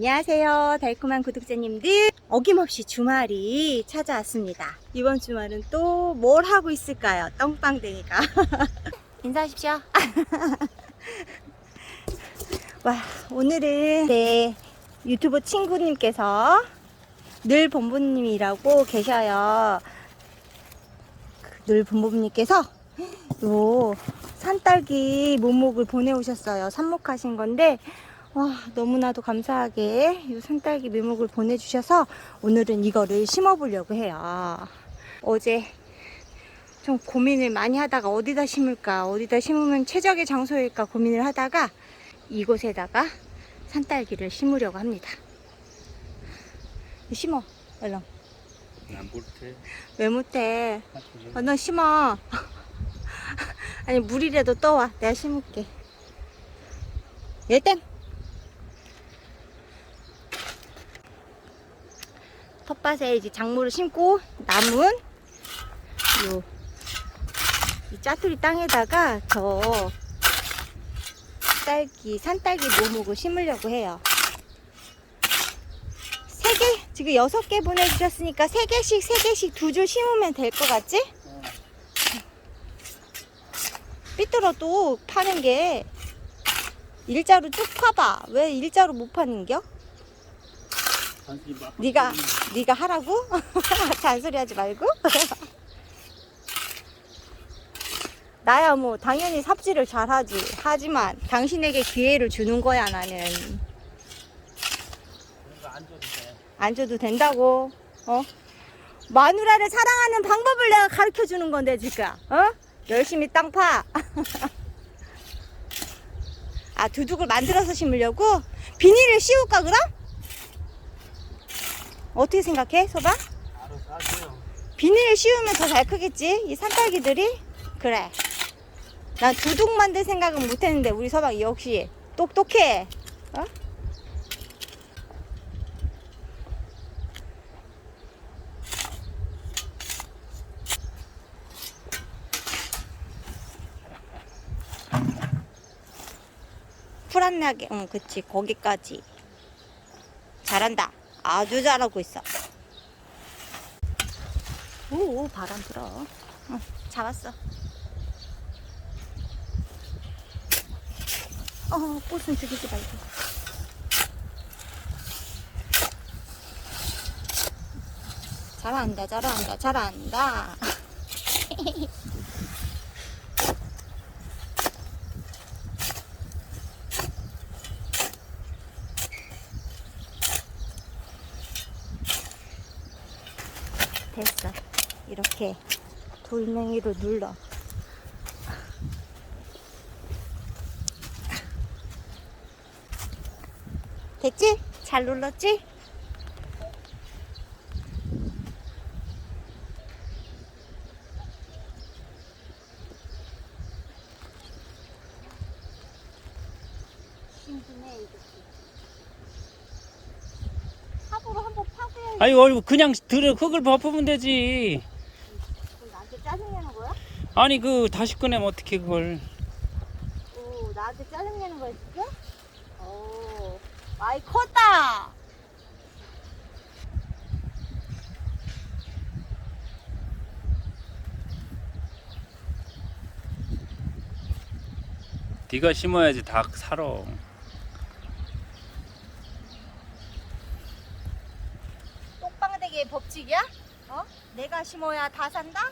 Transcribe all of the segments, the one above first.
안녕하세요. 달콤한 구독자님들. 어김없이 주말이 찾아왔습니다. 이번 주말은 또 뭘 하고 있을까요? 똥빵댕이가. 인사하십시오. 와, 오늘은 제 유튜브 친구님께서 늘 본부님이라고 계셔요. 그늘 본부님께서 요 산딸기 묘목을 보내오셨어요. 삽목하신 건데 와 너무나도 감사하게 이 산딸기 묘목을 보내주셔서 오늘은 이거를 심어보려고 해요. 어제 좀 고민을 많이 하다가 어디다 심을까 어디다 심으면 최적의 장소일까 고민을 하다가 이곳에다가 산딸기를 심으려고 합니다. 심어 얼른. 안 볼테. 왜 못해? 어, 너 심어. 아니 물이라도 떠와. 내가 심을게. 열땡 텃밭에 이제 작물을 심고 남은 요 이 짜투리 땅에다가 저 딸기 산딸기 묘목을 심으려고 해요 세개 지금 여섯 개 보내주셨으니까 세 개씩 세 개씩 두 줄 심으면 될 것 같지? 삐뚤어도 파는 게 일자로 쭉 파봐. 왜 일자로 못 파는겨? 네가 네가 하라고? 잔소리하지 말고. 나야 뭐 당연히 삽질을 잘하지. 하지만 당신에게 기회를 주는 거야 나는. 안 줘도 된다고. 어? 마누라를 사랑하는 방법을 내가 가르쳐 주는 건데 지금. 어? 열심히 땅 파. 아 두둑을 만들어서 심으려고? 비닐을 씌울까 그럼? 어떻게 생각해 소바? 알아서 하세요. 비닐을 씌우면 더 잘 크겠지? 이 산딸기들이? 그래. 난 두둑 만들 생각은 못 했는데 우리 서방 역시 똑똑해. 어? 나게, 응, 그치, 거기까지. 잘한다. 아주 잘하고 있어. 오, 오, 바람 불어. 어, 잡았어. 어, 꽃은 죽이지 말고. 잘한다, 잘한다, 잘한다. 됐어. 이렇게 돌멩이로 눌러. 됐지? 잘 눌렀지? 신기네 이렇게. 삽으로 한번 파고야 아니 얼 그냥 들어 흙을 덮으면 되지. 나한테 짜증내는 거야? 아니 그 다시 꺼내면 어떻게 그걸? 오, 나한테 짜증내는 거야, 지금? 오, 많이 컸다! 네가 심어야지 다 살아. 똑방대기의 법칙이야? 어? 내가 심어야 다 산다?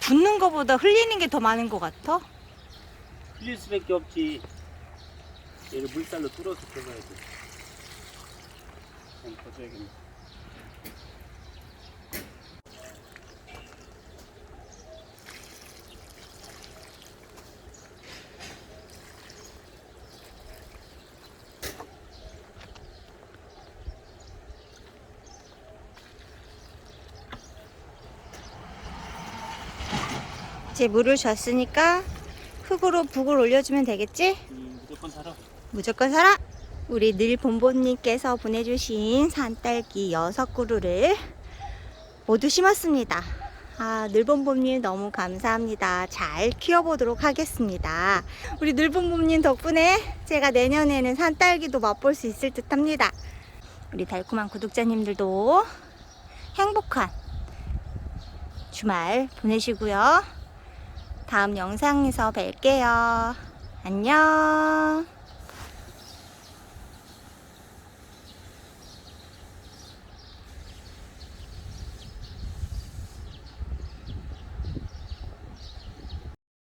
붓는 거보다 흘리는 게 더 많은 것 같아? 흘릴 수밖에 없지. 얘를 물살로 뚫어서 펴봐야지. 좀 퍼줘야겠네. 이제 물을 줬으니까 흙으로 북을 올려주면 되겠지? 음, 무조건 살아. 무조건 살아! 우리 늘본보님께서 보내주신 산딸기 여섯 그루를 모두 심었습니다. 아, 늘본보님 너무 감사합니다. 잘 키워보도록 하겠습니다. 우리 늘본보님 덕분에 제가 내년에는 산딸기도 맛볼 수 있을 듯 합니다. 우리 달콤한 구독자님들도 행복한 주말 보내시고요. 다음 영상에서 뵐게요. 안녕.